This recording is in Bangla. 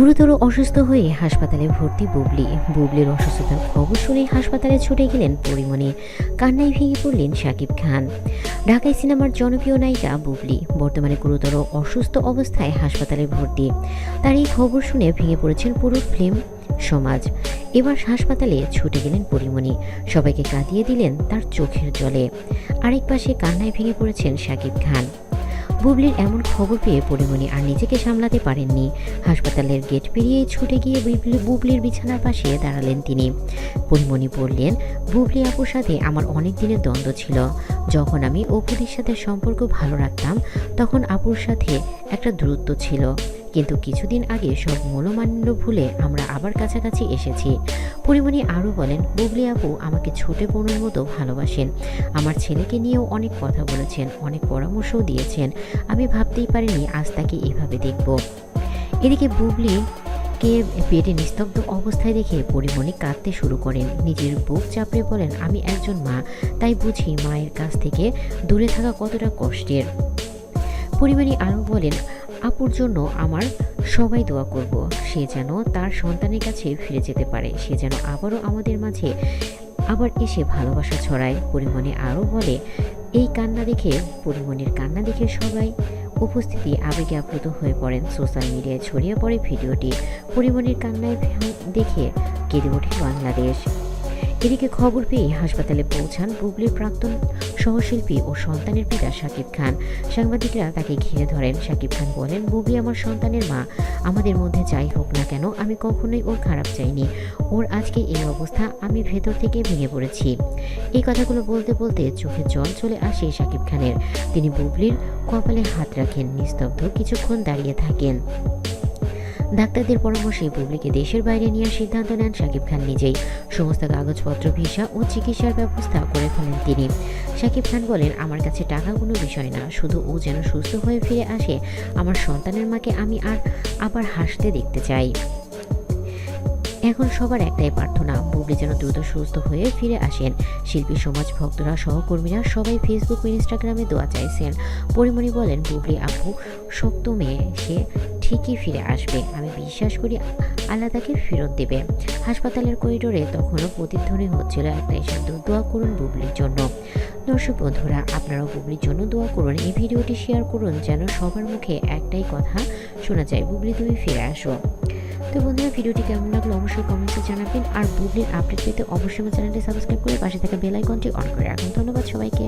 গুরুতর অসুস্থ হয়ে হাসপাতালে ভর্তি বুবলি। বুবলির অসুস্থতার খবর শুনে হাসপাতালে ছুটে গেলেন পরিমণি। কান্নায় ভেঙে পড়লেন শাকিব খান। ঢাকায় সিনেমার জনপ্রিয় নায়িকা বুবলি বর্তমানে গুরুতর অসুস্থ অবস্থায় হাসপাতালে ভর্তি। তার এই খবর শুনে ভেঙে পড়েছেন পুরো ফিল্ম সমাজ। এবার হাসপাতালে ছুটে গেলেন পরিমণি। সবাইকে কাঁদিয়ে দিলেন তার চোখের জলে। আরেক পাশে কান্নায় ভেঙে পড়েছেন শাকিব খান। বুবলির এমন খবর পেয়ে পরিমণি আর নিজেকে সামলাতে পারেননি। হাসপাতালের গেট পেরিয়ে ছুটে গিয়ে বুবলি, বুবলির বিছানার পাশে দাঁড়ালেন তিনি। পরিমণি বললেন, বুবলি আপুর সাথে আমার অনেক দিনের দ্বন্দ্ব ছিল। যখন আমি অপুদের সাথে সম্পর্ক ভালো রাখতাম, তখন আপুর সাথে একটা দূরত্ব ছিল। কিন্তু কিছুদিন আগে সব মূলমান্য ভুলে আমরা আবার কাছাকাছি এসেছি। পরিমণি আরও বলেন, বুবলি আপু আমাকে ছোটে বোনের মতো ভালোবাসেন। আমার ছেলেকে নিয়েও অনেক কথা বলেছেন, অনেক পরামর্শও দিয়েছেন। আমি ভাবতেই পারিনি আজ তাকে এভাবে দেখব। এদিকে বুবলি কে পেটে নিস্তব্ধ অবস্থায় দেখে পরিমণি কাঁদতে শুরু করেন। নিজের বুক চাপড়ে বলেন, আমি একজন মা, তাই বুঝি মায়ের কাছ থেকে দূরে থাকা কতটা কষ্টের। পরিমণি আরও বলেন আপুর জন্য আমার সবাই দোয়া করব। সে যেন তার সন্তানের কাছে ফিরে যেতে পারে। সে যেন আবারও আমাদের মাঝে আবার এসে ভালোবাসা ছড়ায়। পরিমণি আরও বলে, এই কান্না দেখে, পরিমণির কান্না দেখে সবাই উপস্থিতি আবেগে আপ্লুত হয়ে পড়েন সোশ্যাল মিডিয়ায় ছড়িয়ে পড়ে ভিডিওটি। পরিমণির কান্নায় দেখে কেঁদে ওঠে বাংলাদেশ। এদিকে খবর পেয়ে হাসপাতালে পৌঁছান বুবলির প্রাক্তন সহশিল্পী ও সন্তানের পিতা শাকিব খান। সাংবাদিকরা তাকে ঘিরে ধরেন, শাকিব খান বলেন বুবলি আমার সন্তানের মা। আমাদের মধ্যে যাই হোক না কেন, আমি কখনোই ওর খারাপ চাইনি। ওর আজকে এই অবস্থা, আমি ভেতর থেকে ভেঙে পড়েছি। এই কথাগুলো বলতে বলতে চোখে জল চলে আসে শাকিব খানের। তিনি বুবলির কপালে হাত রাখেন, নিস্তব্ধ কিছুক্ষণ দাঁড়িয়ে থাকেন। ডাক্তারদের পরামর্শে বুবলিকে দেশের বাইরে নেওয়ার সিদ্ধান্ত নেন শাকিব খান নিজেই। সমস্ত কাগজপত্র, ভিসা ও চিকিৎসার ব্যবস্থা করে ফেলেন তিনি। শাকিব খান বলেন, আমার কাছে টাকা কোনো বিষয় না, শুধু ও যেন সুস্থ হয়ে ফিরে আসে, আমার সন্তানের মাকে আমি আর আবার হাসতে দেখতে চাই। এখন সবার একটাই প্রার্থনা, বুবলি যেন দ্রুত সুস্থ হয়ে ফিরে আসেন। শিল্পী, সমাজ ভক্তরা, সহকর্মীরা সবাই ফেসবুক ও ইনস্টাগ্রামে দোয়া চাইছেন। পরিমণি বলেন, বুবলি আপু শক্ত মেয়ে সে ঠিকই ফিরে আসবে। আমি বিশ্বাস করি আল্লাহ তাকে ফেরত দেবে। হাসপাতালের করিডোরে তখনও প্রতিধ্বনি হচ্ছিল একটা শব্দ দোয়া করুন বুবলির জন্য। দর্শক বন্ধুরা, আপনারাও বুবলির জন্য দোয়া করুন। এই ভিডিওটি শেয়ার করুন যেন সবার মুখে একটাই কথা শোনা যায়, বুবলি তুমি ফিরে আসো। তো বন্ধুরা, ভিডিওটি কেমন লাগল অবশ্যই কমেন্টসে জানাবেন। আর বুবলির আপডেট পেতে অবশ্যই আমার চ্যানেলটি সাবস্ক্রাইব করে পাশে থাকা বেল আইকনটি অন করে রাখুন। ধন্যবাদ সবাইকে।